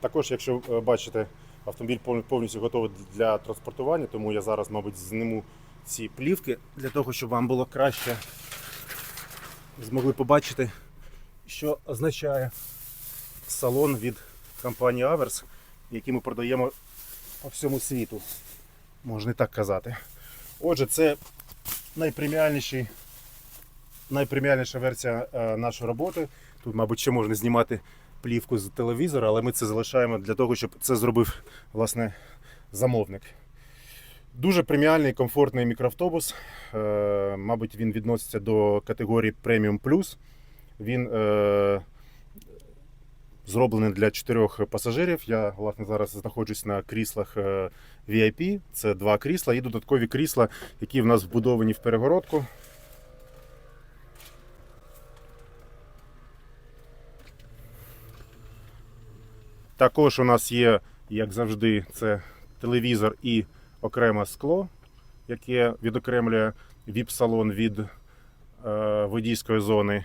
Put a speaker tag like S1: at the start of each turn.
S1: Також, якщо е, бачите, автомобіль повністю готовий для транспортування, тому я зараз, мабуть, зніму ці плівки для того, щоб вам було краще змогли побачити, що означає салон від компанії Averс, який ми продаємо по всьому світу. Можна і так казати. Отже, це найпреміальніша версія е, нашої роботи. Тут, мабуть, ще можна знімати плівку з телевізора, але ми це залишаємо для того, щоб це зробив власне замовник. Дуже преміальний, комфортний мікроавтобус. Е, мабуть, він відноситься до категорії Premium Plus. Він е, зроблений для чотирьох пасажирів. Я власне зараз знаходжусь на кріслах е, VIP. Це два крісла і додаткові крісла, які в нас вбудовані в перегородку. Також у нас є, як завжди, це телевізор і окреме скло, яке відокремлює VIP-салон від е, водійської зони.